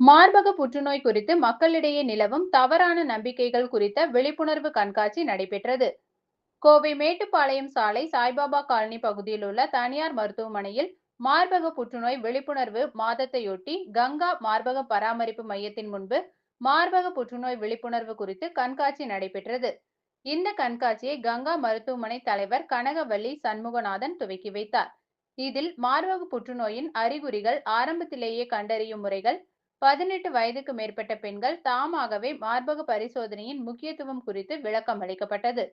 மார்பக புற்றுநோய் குறித்து மக்களிடையே நிலவும் தவறான நம்பிக்கைகள் குறித்த விழிப்புணர்வு கண்காட்சி நடைபெற்றது. கோவை மேட்டுப்பாளையம் சாலை சாய்பாபா காலனி பகுதியில் உள்ள தனியார் மருத்துவமனையில் மார்பக புற்றுநோய் விழிப்புணர்வு மாதத்தையொட்டி கங்கா மார்பக பராமரிப்பு மையத்தின் முன்பு மார்பக புற்றுநோய் விழிப்புணர்வு குறித்து கண்காட்சி நடைபெற்றது. இந்த கண்காட்சியை கங்கா மருத்துவமனை தலைவர் கனகவல்லி சண்முகநாதன் துவக்கி வைத்தார். இதில் மார்பக புற்றுநோயின் அறிகுறிகள் ஆரம்பத்திலேயே கண்டறியும் முறைகள் பதினெட்டு வயதுக்கு மேற்பட்ட பெண்கள் தாமாகவே மார்பக பரிசோதனையின் முக்கியத்துவம் குறித்து விளக்கம் அளிக்கப்பட்டது.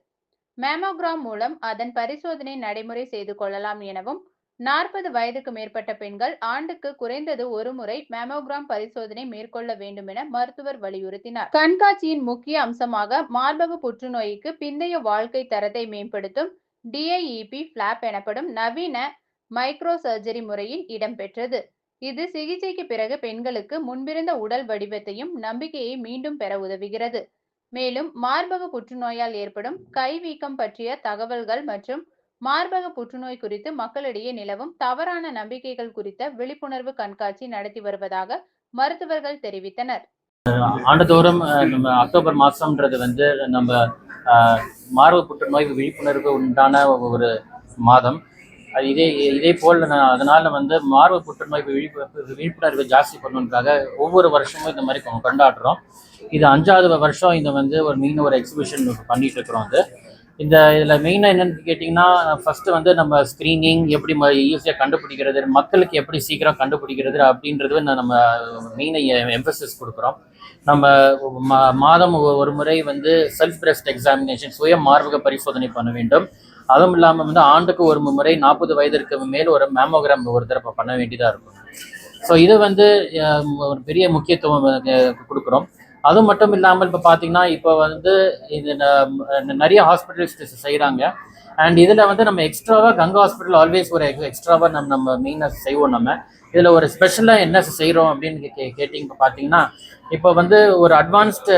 மேமோகிராம் மூலம் அதன் பரிசோதனை நடைமுறை செய்து கொள்ளலாம் எனவும் நாற்பது வயதுக்கு மேற்பட்ட பெண்கள் ஆண்டுக்கு குறைந்தது ஒரு முறை மேமோகிராம் பரிசோதனை மேற்கொள்ள வேண்டும் என மருத்துவர் வலியுறுத்தினார். கண்காட்சியின் முக்கிய அம்சமாக மார்பக புற்றுநோய்க்கு பிந்தைய வாழ்க்கை தரத்தை மேம்படுத்தும் டிஐஇபி பிளாப் எனப்படும் நவீன மைக்ரோ சர்ஜரி முறையில் இடம்பெற்றது. இது சிகிச்சைக்கு பிறகு பெண்களுக்கு முன்பிருந்த உடல் வடிவத்தையும் நம்பிக்கையை மீண்டும் பெற உதவுகிறது. மேலும் மார்பக புற்றுநோயால் ஏற்படும் கைவீக்கம் பற்றிய தகவல்கள் மற்றும் மார்பக புற்றுநோய் குறித்து மக்களிடையே நிலவும் தவறான நம்பிக்கைகள் குறித்த விழிப்புணர்வு கண்காட்சி நடத்தி வருவதாக மருத்துவர்கள் தெரிவித்தனர். ஆண்டுதோறும் நம்ம அக்டோபர் மாதம்ன்றது வந்து நம்ம மார்பக புற்றுநோய் விழிப்புணர்வு உண்டான ஒரு மாதம். அது இதே இதே போல் நான் அதனால் வந்து மார்பு புற்றுநோய் விழிப்பு விழிப்புணர்வு ஜாஸ்தி பண்ணணுக்காக ஒவ்வொரு வருஷமும் இந்த மாதிரி கொண்டாடுறோம். இது அஞ்சாவது வருஷம் இந்த வந்து ஒரு மெயின் ஒரு எக்ஸிபிஷன் பண்ணிட்டு இருக்கிறோம் வந்து இந்த இதில் மெயினாக என்னென்னு கேட்டிங்கன்னா ஃபஸ்ட்டு வந்து நம்ம ஸ்க்ரீனிங் எப்படி ஈஸியாக கண்டுபிடிக்கிறது மக்களுக்கு எப்படி சீக்கிரம் கண்டுபிடிக்கிறது அப்படின்றது நம்ம மெயினாக எம்பசிஸ் கொடுக்குறோம். நம்ம மா மாதம் ஒரு முறை வந்து செல்ஃப் பிரஸ்ட் எக்ஸாமினேஷன் சுய மார்பக பரிசோதனை பண்ண வேண்டும். அதுவும் இல்லாமல் வந்து ஆண்டுக்கு ஒரு முறை நாற்பது வயதிற்கு மேல் ஒரு மேமோகிராம் ஒரு தடவை பண்ண வேண்டியதாக இருக்கும். ஸோ இது வந்து ஒரு பெரிய முக்கியத்துவம் கொடுக்குறோம். அது மட்டும் இல்லாமல் இப்போ பார்த்தீங்கன்னா இப்போ வந்து இது ந- நிறைய ஹாஸ்பிட்டல்ஸ் செய்கிறாங்க அண்ட் இதில் வந்து நம்ம எக்ஸ்ட்ராவாக கங்கா ஹாஸ்பிட்டல் ஆல்வேஸ் ஒரு எக்ஸ்ட்ராவாக நம்ம நம்ம மெயினாக செய்வோம் நம்ம. இதில் ஒரு ஸ்பெஷலாக என்ன செய்கிறோம் அப்படின்னு கே கேட்டிங்க பார்த்தீங்கன்னா இப்போ வந்து ஒரு அட்வான்ஸ்டு